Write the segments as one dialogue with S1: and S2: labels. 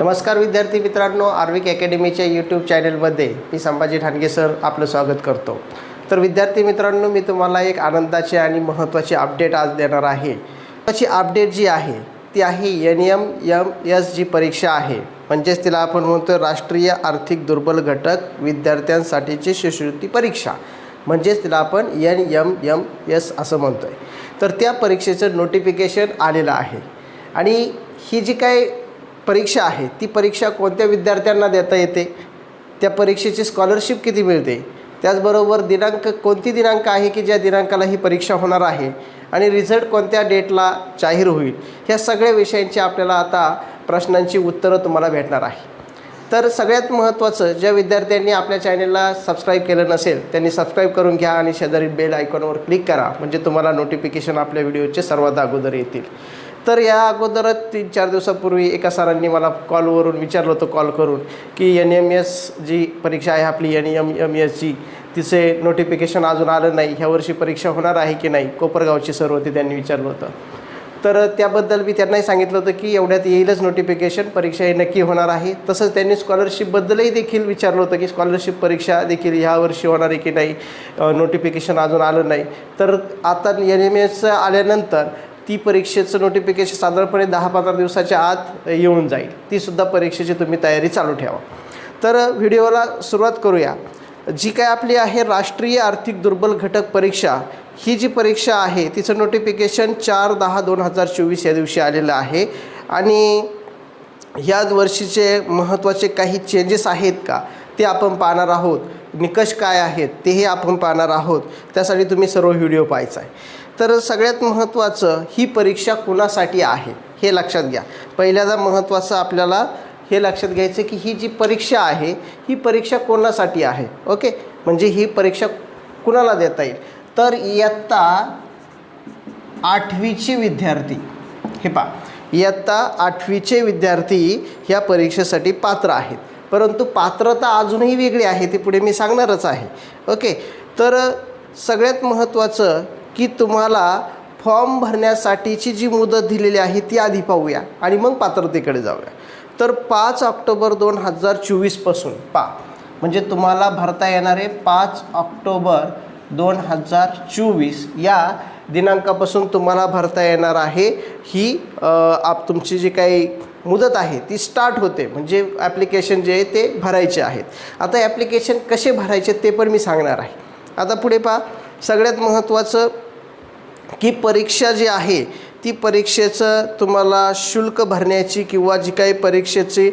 S1: नमस्कार विद्यार्थी मित्रांनो आर्विक अकॅडमीच्या यूट्यूब चॅनलमध्ये मी संभाजी ठाणगे सर आपलं स्वागत करतो. तर विद्यार्थी मित्रांनो मी तुम्हाला एक आनंदाची आणि महत्त्वाची अपडेट आज देणार आहे. त्याची अपडेट जी आहे ती आहे एन एम एम एस जी परीक्षा आहे. म्हणजेच तिला आपण म्हणतो राष्ट्रीय आर्थिक दुर्बल घटक विद्यार्थ्यांसाठीची शिष्यवृत्ती परीक्षा. म्हणजेच तिला आपण एन एम एम एस असं म्हणतो आहे तर त्या परीक्षेचं नोटिफिकेशन आलेलं आहे. आणि ही जी काय परीक्षा आहे ती परीक्षा कोणत्या विद्यार्थ्यांना देता येते? त्या परीक्षेची स्कॉलरशिप किती मिळते? त्याचबरोबर दिनांक कोणती दिनांक आहे की ज्या दिनांकाला ही परीक्षा होणार आहे? आणि रिझल्ट कोणत्या डेटला जाहीर होईल? ह्या सगळ्या विषयांची आपल्याला आता प्रश्नांची उत्तरं तुम्हाला भेटणार आहे. तर सगळ्यात महत्त्वाचं ज्या विद्यार्थ्यांनी आपल्या चॅनलला सबस्क्राईब केलं नसेल त्यांनी सबस्क्राईब करून घ्या आणि शेजारी बेल आयकॉनवर क्लिक करा म्हणजे तुम्हाला नोटिफिकेशन आपल्या व्हिडिओचे सर्वात अगोदर येतील. तर या अगोदरच तीन चार दिवसापूर्वी एका सरांनी मला कॉलवरून विचारलं होतं कॉल करून की एन एम एस जी परीक्षा आहे आपली एन एम एम एसची तिचे नोटिफिकेशन अजून आलं नाही ह्या वर्षी परीक्षा होणार आहे की नाही? कोपरगावची सर होती त्यांनी विचारलं होतं. तर त्याबद्दल मी त्यांनाही सांगितलं होतं की एवढ्यात येईलच नोटिफिकेशन परीक्षा ही नक्की होणार आहे. तसंच त्यांनी स्कॉलरशिपबद्दलही देखील विचारलं होतं की स्कॉलरशिप परीक्षा देखील ह्या वर्षी होणार आहे की नाही? नोटिफिकेशन अजून आलं नाही. तर आता एन एम एस आल्यानंतर ती परीक्षेचं नोटिफिकेशन साधारणपणे दहा पंधरा दिवसाच्या आत येऊन जाईल. तीसुद्धा परीक्षेची तुम्ही तयारी चालू ठेवा. तर व्हिडिओला सुरुवात करूया. जी काय आपली आहे राष्ट्रीय आर्थिक दुर्बल घटक परीक्षा ही जी परीक्षा आहे तिचं नोटिफिकेशन चार दहा दोन हजार चोवीस या दिवशी आलेलं आहे. आणि ह्या वर्षीचे महत्त्वाचे काही चेंजेस आहेत का ते आपण पाहणार आहोत. निकष काय आहेत तेही आपण पाहणार आहोत. त्यासाठी तुम्ही सर्व व्हिडिओ पाहायचा आहे. तर सगळ्यात महत्त्वाचं ही परीक्षा कुणासाठी आहे हे लक्षात घ्या. पहिल्यांदा महत्त्वाचं आपल्याला हे लक्षात घ्यायचं की ही जी परीक्षा आहे ही परीक्षा कोणासाठी आहे ओके? म्हणजे ही परीक्षा कुणाला देता येईल? तर इयत्ता आठवीचे विद्यार्थी हे पा इयत्ता आठवीचे विद्यार्थी ह्या परीक्षेसाठी पात्र आहेत. परंतु पात्रता अजूनही वेगळी आहे ती पुढे मी सांगणारच आहे. ओके? तर सगळ्यात महत्त्वाचं की तुम्हाला फॉर्म भरण्यासाठीची जी मुदत दिलेली आहे ती आधी पाहूया आणि मग पात्रतेकडे जाऊया. तर पाच ऑक्टोबर दोन हजार चोवीसपासून पा म्हणजे तुम्हाला भरता येणारे पाच ऑक्टोबर दोन हजार चोवीस या दिनांकापासून तुम्हाला भरता येणार आहे ही आप तुमची जी काही मुदत आहे ती स्टार्ट होते. म्हणजे ॲप्लिकेशन जे आहे ते भरायचे आहेत. आता ॲप्लिकेशन कसे भरायचे ते पण मी सांगणार आहे. आता पुढे पहा सगळ्यात महत्त्वाचं की परीक्षा जी आहे ती परीक्षेचं तुम्हाला शुल्क भरण्याची किंवा जी काही परीक्षेची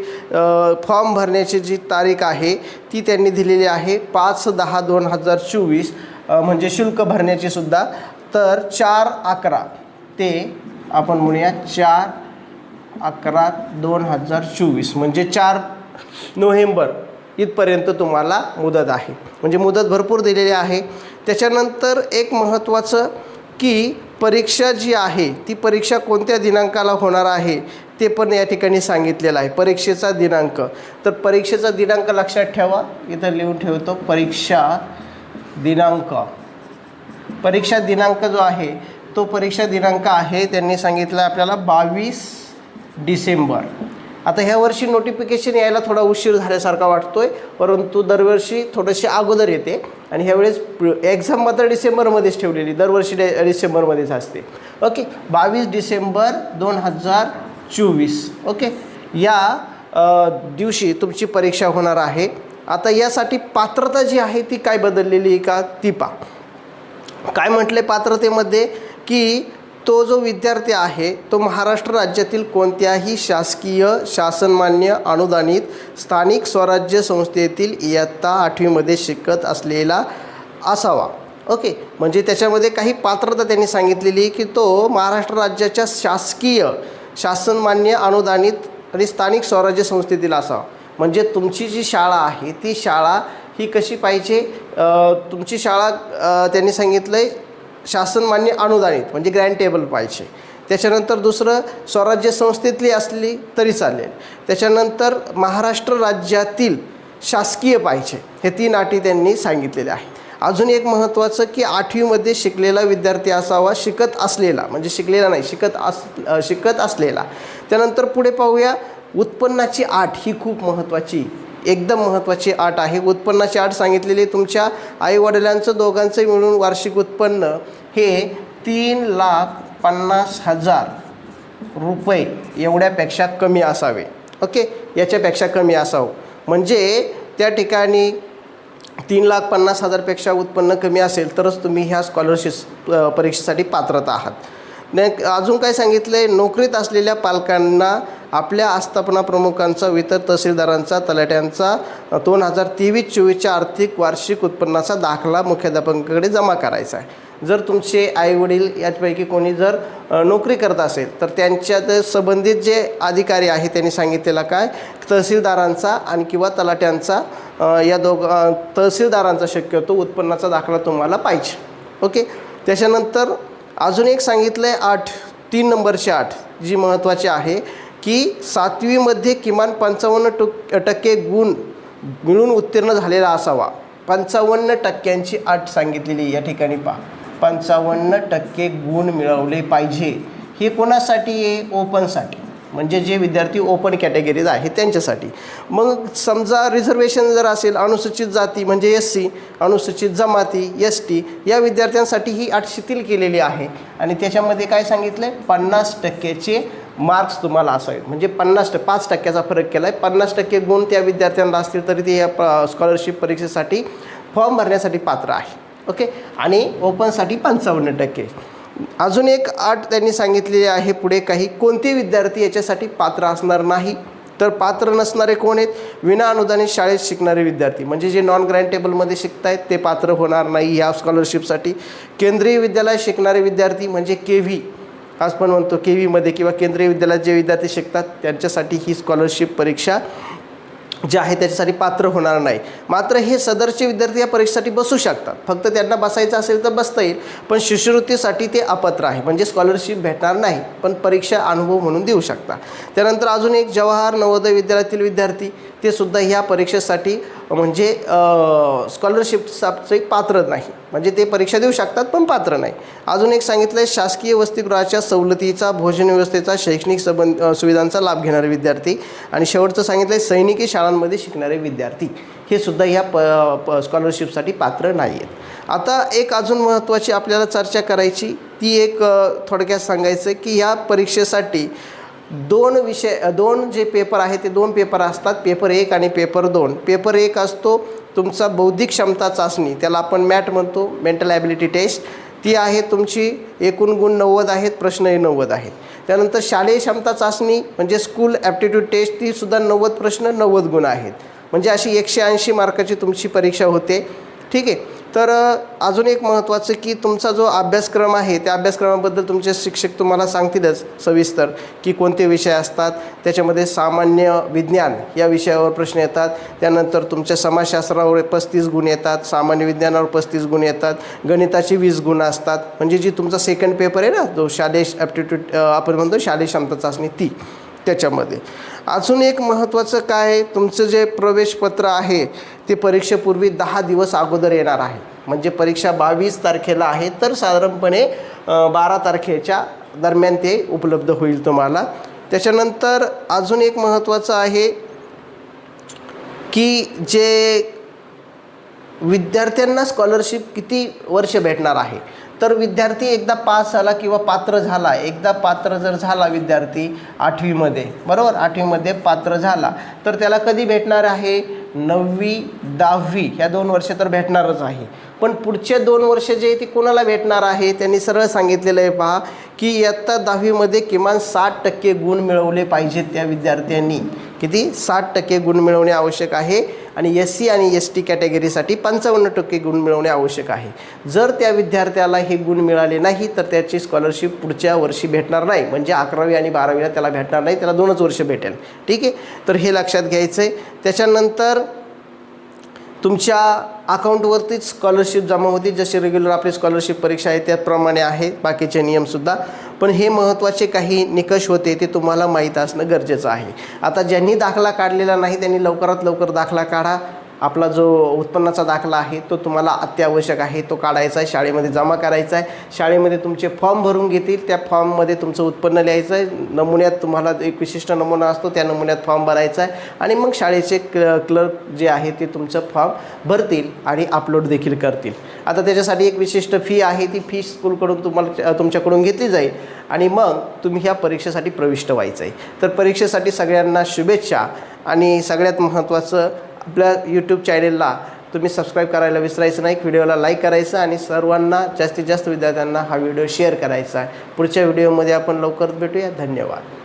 S1: फॉर्म भरण्याची जी तारीख आहे ती त्यांनी दिलेली आहे पाच दहा दोन हजार चोवीस म्हणजे शुल्क भरण्याची सुद्धा. तर चार अकरा ते आपण म्हणूया चार अकरा दोन हजार चोवीस म्हणजे चार नोव्हेंबर इथपर्यंत तुम्हाला मुदत आहे. म्हणजे मुदत भरपूर दिलेली आहे. त्याच्यानंतर एक महत्त्वाचं की परीक्षा जी आहे ती परीक्षा कोणत्या दिनांकाला होणार आहे ते पण या ठिकाणी सांगितलेलं आहे. परीक्षेचा दिनांक. तर परीक्षेचा दिनांक लक्षात ठेवा. इथं लिहून ठेवतो. परीक्षा दिनांक. परीक्षा दिनांक जो आहे तो परीक्षा दिनांक आहे. त्यांनी सांगितलं आपल्याला बावीस डिसेंबर. आता ह्या वर्षी नोटिफिकेशन यायला थोडा उशीर झाल्यासारखा वाटतो आहे परंतु दरवर्षी थोडीशी अगोदर येते आणि ह्यावेळेस एक्झाम मात्र डिसेंबरमध्येच ठेवलेली दरवर्षी डे डिसेंबरमध्येच असते. ओके बावीस डिसेंबर दोन हजार चोवीस. ओके या दिवशी तुमची परीक्षा होणार आहे. आता यासाठी पात्रता जी आहे ती काय बदललेली आहे का? ती पा काय म्हटले पात्रतेमध्ये? की तो जो विद्यार्थी आहे तो महाराष्ट्र राज्यातील कोणत्याही शासकीय शासनमान्य अनुदानित स्थानिक स्वराज्य संस्थेतील इयत्ता आठवीमध्ये शिकत असलेला असावा. ओके म्हणजे त्याच्यामध्ये काही पात्रता त्यांनी सांगितलेली की तो महाराष्ट्र राज्याच्या शासकीय शासनमान्य अनुदानित आणि स्थानिक स्वराज्य संस्थेतील असावा. म्हणजे तुमची जी शाळा आहे ती शाळा ही कशी पाहिजे? तुमची शाळा त्यांनी सांगितलं आहे शासनमान्य अनुदानित म्हणजे ग्रँटेबल पाहिजे. त्याच्यानंतर दुसरं स्वराज्य संस्थेतली असली तरी चालेल. त्याच्यानंतर महाराष्ट्र राज्यातील शासकीय पाहिजे हे तीन अटी त्यांनी सांगितलेले आहेत. अजून एक महत्त्वाचं की आठवीमध्ये शिकलेला विद्यार्थी असावा शिकत असलेला म्हणजे शिकलेला नाही शिकत अस शिकत असलेला. त्यानंतर पुढे पाहूया उत्पन्नाची आठ ही खूप महत्त्वाची एकदम महत्त्वाची आठ आहे. उत्पन्नाची आठ सांगितलेली तुमच्या आईवडिलांचं दोघांचं मिळून वार्षिक उत्पन्न हे तीन लाख पन्नास हजार रुपये एवढ्यापेक्षा कमी असावे. ओके? याच्यापेक्षा कमी असावं. म्हणजे त्या ठिकाणी तीन लाख पन्नास हजारपेक्षा उत्पन्न कमी असेल तरच तुम्ही ह्या स्कॉलरशिप परीक्षेसाठी पात्रता आहात. ने अजून काय सांगितलं आहे नोकरीत असलेल्या पालकांना आपल्या आस्थापना प्रमुखांचा इतर तहसीलदारांचा तलाट्यांचा दोन हजार तेवीस चोवीसच्या आर्थिक वार्षिक उत्पन्नाचा दाखला मुख्याध्यापकांकडे जमा करायचा आहे. जर तुमचे आईवडील यापैकी कोणी जर नोकरी करत असेल तर त्यांच्यात संबंधित जे अधिकारी आहे त्यांनी सांगितलेला काय? तहसीलदारांचा आणि किंवा तलाट्यांचा या दोघ तहसीलदारांचा शक्यतो उत्पन्नाचा दाखला तुम्हाला पाहिजे. ओके? त्याच्यानंतर अजून एक सांगितलं आहे आठ तीन नंबरची आठ जी महत्त्वाची आहे की सातवीमध्ये किमान पंचावन्न टुक टक्के गुण मिळून उत्तीर्ण झालेला असावा. पंचावन्न टक्क्यांची आठ सांगितलेली या ठिकाणी पहा. पंचावन्न टक्के गुण मिळवले पाहिजे. हे कोणासाठी आहे? ओपनसाठी म्हणजे जे विद्यार्थी ओपन कॅटेगरीज आहे त्यांच्यासाठी. मग समजा रिझर्वेशन जर असेल अनुसूचित जाती म्हणजे एस सी अनुसूचित जमाती एस टी या विद्यार्थ्यांसाठी ही अट शिथिल केलेली आहे. आणि त्याच्यामध्ये काय सांगितलं आहे पन्नास टक्केचे मार्क्स तुम्हाला असावेत म्हणजे पन्नास टक्के पाच टक्क्याचा फरक केला आहे पन्नास टक्के गुण त्या विद्यार्थ्यांना असतील तरी ते या स्कॉलरशिप परीक्षेसाठी फॉर्म भरण्यासाठी पात्र आहे. ओके आणि ओपनसाठी पंचावन्न टक्के. अजून एक अट त्यांनी सांगितलेली आहे पुढे काही कोणते विद्यार्थी याच्यासाठी पात्र असणार नाही? तर पात्र नसणारे कोण आहेत? विना अनुदानित शाळेत शिकणारे विद्यार्थी. म्हणजे जे नॉन ग्रँटेबलमध्ये शिकत आहेत ते पात्र होणार नाही ह्या स्कॉलरशिपसाठी केंद्रीय विद्यालयात शिकणारे विद्यार्थी म्हणजे के व्ही. आज पण म्हणतो के व्हीमध्ये किंवा केंद्रीय विद्यालयात जे विद्यार्थी शिकतात त्यांच्यासाठी ही स्कॉलरशिप परीक्षा जे आहे त्याच्यासाठी पात्र होणार नाही. मात्र हे सदरचे विद्यार्थी या परीक्षेसाठी बसू शकतात. फक्त त्यांना बसायचं असेल तर बसता येईल पण शिष्यवृत्तीसाठी ते अपात्र आहे. म्हणजे स्कॉलरशिप भेटणार नाही पण परीक्षा अनुभव म्हणून देऊ शकता. त्यानंतर अजून एक जवाहर नवोदय विद्यालयातील विद्यार्थी ते सुद्धा ह्या परीक्षेसाठी म्हणजे स्कॉलरशिपसाठी पात्र नाही. म्हणजे ते परीक्षा देऊ शकतात पण पात्र नाही. अजून एक सांगितलं आहे शासकीय वसतिगृहाच्या सवलतीचा भोजन व्यवस्थेचा शैक्षणिक संबंध सुविधांचा लाभ घेणारे विद्यार्थी आणि शेवटचं सांगितलं आहे सैनिकी शाळांमध्ये शिकणारे विद्यार्थी. हे सुद्धा ह्या प प स्कॉलरशिपसाठी पात्र नाही आहेत आता एक अजून महत्त्वाची आपल्याला चर्चा करायची ती एक थोडक्यात सांगायचं की ह्या परीक्षेसाठी दोन विषय दोन जे पेपर आहे ते दोन पेपर असतात. पेपर एक आणि पेपर दोन. पेपर एक असतो तुमचा बौद्धिक क्षमता चाचणी. त्याला आपण मॅट म्हणतो मेंटल ॲबिलिटी टेस्ट. ती आहे तुमची एकूण गुण नव्वद आहेत प्रश्नही नव्वद आहेत. त्यानंतर शालेय क्षमता चाचणी म्हणजे स्कूल ॲप्टिट्यूड टेस्ट ती सुद्धा नव्वद प्रश्न नव्वद गुण आहेत. म्हणजे अशी एकशे ऐंशी मार्काची तुमची परीक्षा होते. ठीक आहे? तर अजून एक महत्त्वाचं की तुमचा जो अभ्यासक्रम आहे त्या अभ्यासक्रमाबद्दल तुमचे शिक्षक तुम्हाला सांगतीलच सविस्तर की कोणते विषय असतात. त्याच्यामध्ये सामान्य विज्ञान या विषयावर प्रश्न येतात. त्यानंतर तुमच्या समाजशास्त्रावर पस्तीस गुण येतात सामान्य विज्ञानावर पस्तीस गुण येतात गणिताचे वीस गुण असतात. म्हणजे जी तुमचा सेकंड पेपर आहे ना जो शालेय ॲप्टिट्यूड आपण म्हणतो शालेय क्षमता चाचणी ती त्याच्यामध्ये. अजून एक महत्त्वाचं काय आहे, तुमचं जे प्रवेशपत्र आहे ते परीक्षेपूर्वी दहा दिवस अगोदर येणार आहे. म्हणजे परीक्षा बावीस तारखेला आहे तर साधारणपणे बारा तारखेच्या दरम्यान ते उपलब्ध होईल तुम्हाला. त्याच्यानंतर अजून एक महत्त्वाचं आहे की जे विद्यार्थ्यांना स्कॉलरशिप किती वर्ष भेटणार आहे? तर विद्यार्थी एकदा पास झाला किंवा पात्र झाला एकदा पात्र जर झाला विद्यार्थी आठवीमध्ये बरोबर? आठवीमध्ये पात्र झाला. तर त्याला कधी भेटणार आहे? नववी दहावी ह्या दोन वर्ष तर भेटणारच आहे. पण पुढचे दोन वर्ष जे ते कोणाला भेटणार आहे? त्यांनी सरळ सांगितलेलं आहे पहा की इयत्ता दहावीमध्ये किमान साठ टक्के गुण मिळवले पाहिजेत त्या विद्यार्थ्यांनी. किती? साठ टक्के गुण मिळवणे आवश्यक आहे. आणि एस सी आणि एस टी कॅटेगरीसाठी पंचावन्न टक्के गुण मिळवणे आवश्यक आहे. जर त्या विद्यार्थ्याला हे गुण मिळाले नाही तर त्याची स्कॉलरशिप पुढच्या वर्षी भेटणार नाही. म्हणजे अकरावी आणि बारावीला त्याला भेटणार नाही त्याला दोनच वर्ष भेटेल. ठीक आहे? तर हे लक्षात घ्यायचं आहे त्याच्यानंतर तुमच्या अकाउंटवरतीच स्कॉलरशिप जमा होती जशी रेग्युलर आपली स्कॉलरशिप परीक्षा आहे त्याप्रमाणे आहे बाकीचे नियमसुद्धा पण हे महत्त्वाचे काही निकष होते ते तुम्हाला माहीत असणं गरजेचं आहे. आता ज्यांनी दाखला काढलेला नाही त्यांनी लवकरात लवकर दाखला काढा. आपला जो उत्पन्नाचा दाखला आहे तो तुम्हाला अत्यावश्यक आहे. तो काढायचा आहे शाळेमध्ये जमा करायचा आहे. शाळेमध्ये तुमचे फॉर्म भरून घेतील. त्या फॉर्ममध्ये तुमचं उत्पन्न लिहायचं आहे. नमुन्यात तुम्हाला एक विशिष्ट नमुना असतो त्या नमुन्यात फॉर्म भरायचा आहे. आणि मग शाळेचे क क्लर्क जे आहे ते तुमचं फॉर्म भरतील आणि अपलोड देखील करतील. आता त्याच्यासाठी एक विशिष्ट फी आहे. ती फी स्कूलकडून तुम्हाला तुमच्याकडून घेतली जाईल. आणि मग तुम्ही ह्या परीक्षेसाठी प्रविष्ट व्हायचं आहे. तर परीक्षेसाठी सगळ्यांना शुभेच्छा. आणि सगळ्यात महत्त्वाचं आपल्या यूट्यूब चॅनेलला तुम्ही सबस्क्राईब करायला विसरायचं नाही व्हिडिओला लाईक करायचं आणि सर्वांना जास्तीत जास्त विद्यार्थ्यांना हा व्हिडिओ शेअर करायचा आहे. पुढच्या व्हिडिओमध्ये आपण लवकरच भेटूया. धन्यवाद.